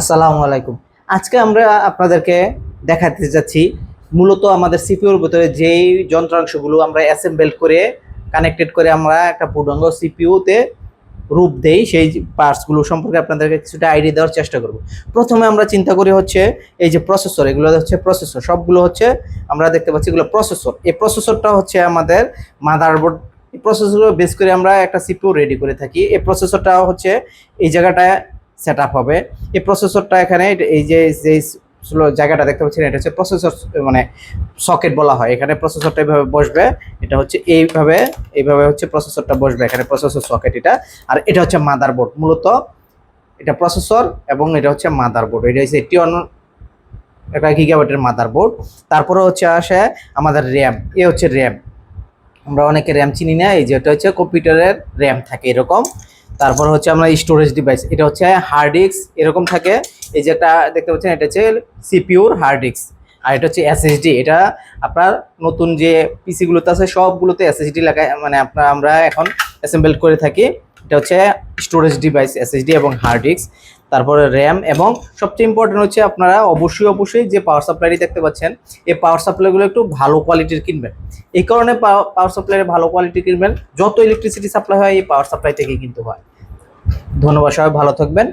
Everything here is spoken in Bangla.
আসসালামু আলাইকুম। আজকে আমরা আপনাদেরকে দেখাতে যাচ্ছি মূলত আমাদের সিপিউর ভিতরে যেই যন্ত্রাংশগুলো আমরা অ্যাসেম্বল করে, কানেক্টেড করে আমরা একটা পূর্ণাঙ্গ সিপিইউতে রূপ দেই, সেই পার্টসগুলো সম্পর্কে আপনাদেরকে কিছুটা আইডিয়া দেওয়ার চেষ্টা করব। প্রথমে আমরা চিন্তা করি হচ্ছে এই যে প্রসেসর, এগুলো হচ্ছে প্রসেসর, সবগুলো হচ্ছে আমরা দেখতে পাচ্ছি এগুলো প্রসেসর। এই প্রসেসরটা হচ্ছে আমাদের মাদারবোর্ড এই প্রসেসরগুলো বেস করে আমরা একটা সিপিউ রেডি করে থাকি। এই প্রসেসরটা হচ্ছে এই জায়গাটায় সেট হবে। এই প্রসেসরটা এখানে, এই যে স্লো- জায়গাটা দেখতে পাচ্ছেন, এটা হচ্ছে প্রসেসর মানে সকেট বলা হয়। এখানে প্রসেসরটা এইভাবে বসবে, এটা হচ্ছে এইভাবে এইভাবে হচ্ছে প্রসেসরটা বসবে এখানে প্রসেসর সকেট এটা। আর এটা হচ্ছে মাদারবোর্ড মূলত এটা প্রসেসর এবং এটা হচ্ছে মাদারবোর্ড এটা হচ্ছে টিওন একটা গিগাবাইটের মাদারবোর্ড তারপরে হচ্ছে আসে আমাদের র্যাম এ হচ্ছে র্যাম আমরা অনেকে র্যাম চিনি না, এই যে, এটা হচ্ছে কম্পিউটারের র্যাম থাকে এরকম। তারপর হচ্ছে আমরা স্টোরেজ ডিভাইস এটা হচ্ছে হার্ড ডিস্ক এরকম থাকে। এই যেটা দেখতে পাচ্ছেন, এটা হচ্ছে সিপিউর হার্ড ডিস্ক আর এটা হচ্ছে এসএসডি এটা আপনার নতুন যে পিসিগুলোতে আছে, সবগুলোতে এসএসডি লাগায় মানে আপনার আমরা এখন অ্যাসেম্বল করে থাকি। এটা হচ্ছে স্টোরেজ ডিভাইস এসএসডি এবং হার্ড ডিস্ক তারপরে র্যাম এবং সবচেয়ে ইম্পর্টেন্ট হচ্ছে আপনারা অবশ্যই অবশ্যই যে পাওয়ার সাপ্লাইটি দেখতে পাচ্ছেন, এই পাওয়ার সাপ্লাইগুলো একটু ভালো কোয়ালিটির কিনবেন। এই কারণে পাওয়ার সাপ্লাইয়ের ভালো কোয়ালিটি কিনবেন। যত ইলেকট্রিসিটি সাপ্লাই হয়, এই পাওয়ার সাপ্লাই থেকেই কিন্তু হয়। ধন্যবাদ সবাই, ভালো থাকবেন।